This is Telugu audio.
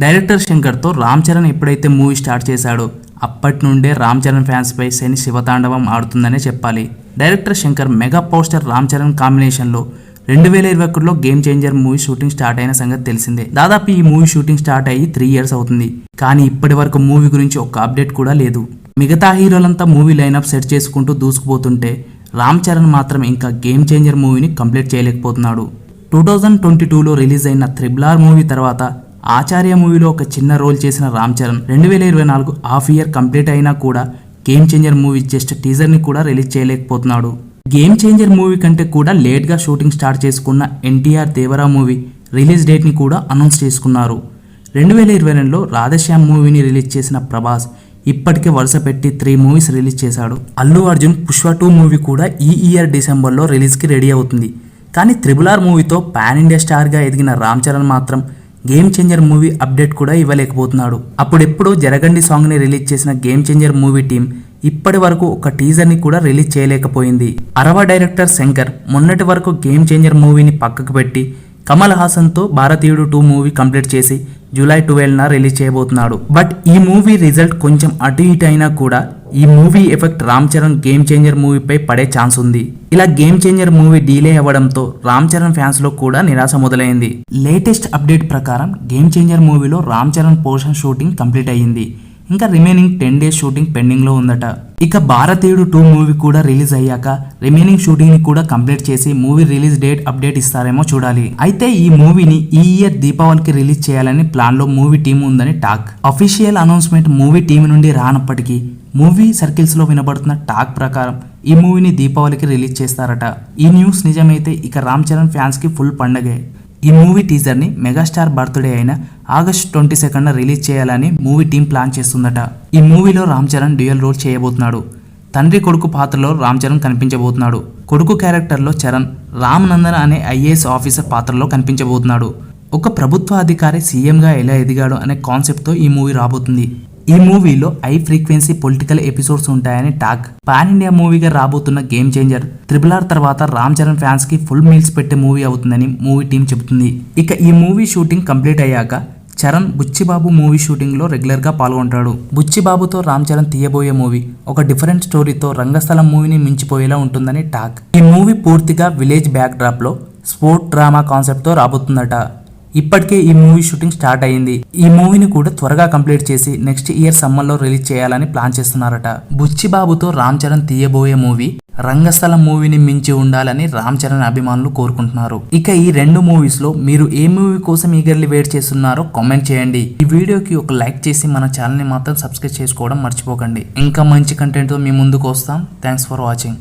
డైరెక్టర్ శంకర్తో రామ్ చరణ్ ఎప్పుడైతే మూవీ స్టార్ట్ చేశాడో అప్పటి నుండే రామ్ చరణ్ ఫ్యాన్స్పై శని శివతాండవం ఆడుతుందనే చెప్పాలి. Director Shankar mega poster Ram Charan కాంబినేషన్లో రెండు వేల ఇరవై ఒకటిలో game changer movie shooting start అయిన సంగతి తెలిసిందే. దాదాపు ఈ మూవీ షూటింగ్ స్టార్ట్ అయ్యి త్రీ ఇయర్స్ అవుతుంది. కానీ ఇప్పటి వరకు మూవీ గురించి ఒక అప్డేట్ కూడా లేదు. మిగతా హీరోలంతా మూవీ లైనప్ సెట్ చేసుకుంటూ దూసుకుపోతుంటే రామ్ చరణ్ మాత్రం ఇంకా గేమ్ చేంజర్ మూవీని కంప్లీట్ చేయలేకపోతున్నాడు. టూ థౌజండ్ ట్వంటీ టూలో రిలీజ్ అయిన త్రిబుల్ ఆర్ మూవీ తర్వాత ఆచార్య మూవీలో ఒక చిన్న రోల్ చేసిన రామ్ చరణ్ రెండు వేల ఇరవై నాలుగు హాఫ్ ఇయర్ కంప్లీట్ అయినా కూడా గేమ్ చేంజర్ మూవీ జస్ట్ టీజర్ని కూడా రిలీజ్ చేయలేకపోతున్నాడు. గేమ్ చేంజర్ మూవీ కంటే కూడా లేట్గా షూటింగ్ స్టార్ట్ చేసుకున్న ఎన్టీఆర్ దేవరా మూవీ రిలీజ్ డేట్ని కూడా అనౌన్స్ చేసుకున్నారు. రెండు వేల ఇరవై రెండులో రాధశ్యామ్ మూవీని రిలీజ్ చేసిన ప్రభాస్ ఇప్పటికే వరుస పెట్టి త్రీ మూవీస్ రిలీజ్ చేశాడు. అల్లు అర్జున్ పుష్ప టూ మూవీ కూడా ఈ ఇయర్ డిసెంబర్లో రిలీజ్కి రెడీ అవుతుంది. కానీ త్రిబుల్ ఆర్ మూవీతో పాన్ ఇండియా స్టార్గా ఎదిగిన రామ్ చరణ్ మాత్రం గేమ్ చేంజర్ మూవీ అప్డేట్ కూడా ఇవ్వలేకపోతున్నాడు. అప్పుడెప్పుడో జరగండి సాంగ్ని రిలీజ్ చేసిన గేమ్ చేంజర్ మూవీ టీం ఇప్పటి వరకు ఒక టీజర్ని కూడా రిలీజ్ చేయలేకపోయింది. అరవ డైరెక్టర్ శంకర్ మొన్నటి వరకు గేమ్ చేంజర్ మూవీని పక్కకు పెట్టి కమల్ హాసన్తో భారతీయుడు టూ మూవీ కంప్లీట్ చేసి జూలై ట్వెల్వ్న రిలీజ్ చేయబోతున్నాడు. బట్ ఈ మూవీ రిజల్ట్ కొంచెం అటు ఇటు అయినా కూడా ఈ movie effect Ram Charan game changer మూవీపై పడే ఛాన్స్ ఉంది. ఇలా గేమ్ చేంజర్ మూవీ డీలే అవ్వడంతో రామ్ చరణ్ ఫ్యాన్స్లో కూడా నిరాశ మొదలైంది. లేటెస్ట్ అప్డేట్ ప్రకారం గేమ్ చేంజర్ మూవీలో Ram Charan portion shooting complete అయ్యింది. ఇంకా రిమైనింగ్ టెన్ డేస్ షూటింగ్ పెండింగ్లో ఉందట. ఇక భారతీయుడు టూ మూవీ కూడా రిలీజ్ అయ్యాక రిమైనింగ్ షూటింగ్ని కూడా కంప్లీట్ చేసి మూవీ రిలీజ్ డేట్ అప్డేట్ ఇస్తారేమో చూడాలి. అయితే ఈ మూవీని ఈ ఇయర్ దీపావళికి రిలీజ్ చేయాలని ప్లాన్లో మూవీ టీం ఉందని talk. Official announcement movie team నుండి రానప్పటికీ మూవీ సర్కిల్స్లో వినబడుతున్న టాక్ ప్రకారం ఈ మూవీని దీపావళికి రిలీజ్ చేస్తారట. ఈ న్యూస్ నిజమైతే ఇక రామ్ చరణ్ ఫ్యాన్స్కి ఫుల్ పండగే. ఈ మూవీ టీజర్ని మెగాస్టార్ బర్త్డే అయిన ఆగస్ట్ ట్వంటీ సెకండ్ రిలీజ్ చేయాలని మూవీ టీం ప్లాన్ చేస్తుందట. ఈ మూవీలో రామ్ చరణ్ డ్యూయల్ రోల్ చేయబోతున్నాడు. తండ్రి కొడుకు పాత్రలో రామ్ చరణ్ కనిపించబోతున్నాడు. కొడుకు క్యారెక్టర్లో చరణ్ రామ్ నందన్ అనే ఐఏఎస్ ఆఫీసర్ పాత్రలో కనిపించబోతున్నాడు. ఒక ప్రభుత్వ అధికారి సీఎంగా ఎలా ఎదిగాడు అనే కాన్సెప్ట్తో ఈ మూవీ రాబోతుంది. ఈ మూవీలో హై ఫ్రీక్వెన్సీ పొలిటికల్ ఎపిసోడ్స్ ఉంటాయని టాక్. పాన్ ఇండియా మూవీగా రాబోతున్న గేమ్ చేంజర్. త్రిబుల్ ఆర్ తర్వాత రామ్ చరణ్ ఫ్యాన్స్కి ఫుల్ మీల్స్ పెట్టే మూవీ అవుతుందని మూవీ టీం చెబుతుంది. ఇక ఈ మూవీ షూటింగ్ కంప్లీట్ అయ్యాక చరణ్ బుచ్చిబాబు మూవీ షూటింగ్లో రెగ్యులర్గా పాల్గొంటాడు. బుచ్చిబాబుతో రామ్ చరణ్ తీయబోయే మూవీ ఒక డిఫరెంట్ స్టోరీతో రంగస్థలం మూవీని మించిపోయేలా ఉంటుందని టాక్. ఈ మూవీ పూర్తిగా విలేజ్ బ్యాక్ డ్రాప్లో స్పోర్ట్ డ్రామా కాన్సెప్ట్తో రాబోతుందట. ఇప్పటికే ఈ మూవీ షూటింగ్ స్టార్ట్ అయింది ఈ మూవీని కూడా త్వరగా కంప్లీట్ చేసి నెక్స్ట్ ఇయర్ సమ్మర్లో రిలీజ్ చేయాలని ప్లాన్ చేస్తున్నారట. బుచ్చిబాబుతో రామ్ చరణ్ తీయబోయే మూవీ రంగస్థల మూవీని మించి ఉండాలని రామ్ చరణ్ అభిమానులు కోరుకుంటున్నారు. ఇక ఈ రెండు మూవీస్లో మీరు ఏ మూవీ కోసం ఈగర్లీ వెయిట్ చేస్తున్నారో కామెంట్ చేయండి. ఈ వీడియోకి ఒక లైక్ చేసి మన ఛానల్ని మాత్రం సబ్స్క్రైబ్ చేసుకోవడం మర్చిపోకండి. ఇంకా మంచి కంటెంట్తో మీ ముందుకు వస్తాం. Thanks for watching